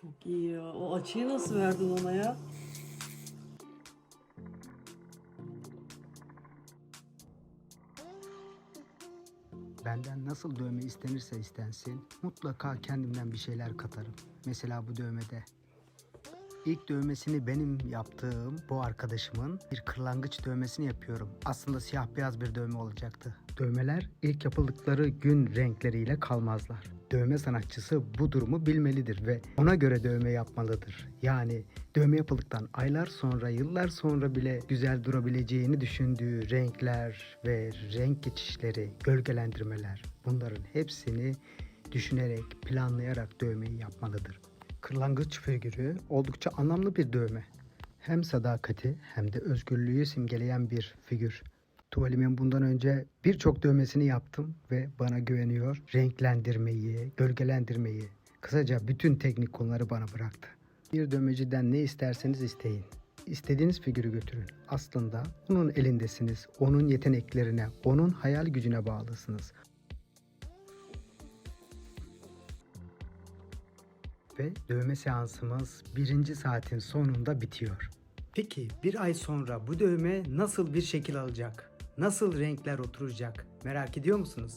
Çok iyi ya. O açıyı nasıl verdin ona ya? Benden nasıl dövme istenirse istensin mutlaka kendimden bir şeyler katarım. Mesela bu dövmede. İlk dövmesini benim yaptığım bu arkadaşımın bir kırlangıç dövmesini yapıyorum. Aslında siyah beyaz bir dövme olacaktı. Dövmeler ilk yapıldıkları gün renkleriyle kalmazlar. Dövme sanatçısı bu durumu bilmelidir ve ona göre dövme yapmalıdır. Yani dövme yapıldıktan aylar sonra, yıllar sonra bile güzel durabileceğini düşündüğü renkler ve renk geçişleri, gölgelendirmeler bunların hepsini düşünerek, planlayarak dövmeyi yapmalıdır. Kırlangıç figürü oldukça anlamlı bir dövme. Hem sadakati hem de özgürlüğü simgeleyen bir figür. Tuvalimin bundan önce birçok dövmesini yaptım ve bana güveniyor. Renklendirmeyi, gölgelendirmeyi, kısaca bütün teknik konuları bana bıraktı. Bir dövmeciden ne isterseniz isteyin. İstediğiniz figürü götürün. Aslında onun elindesiniz. Onun yeteneklerine, onun hayal gücüne bağlısınız. Ve dövme seansımız birinci saatin sonunda bitiyor. Peki bir ay sonra bu dövme nasıl bir şekil alacak? Nasıl renkler oturacak? Merak ediyor musunuz?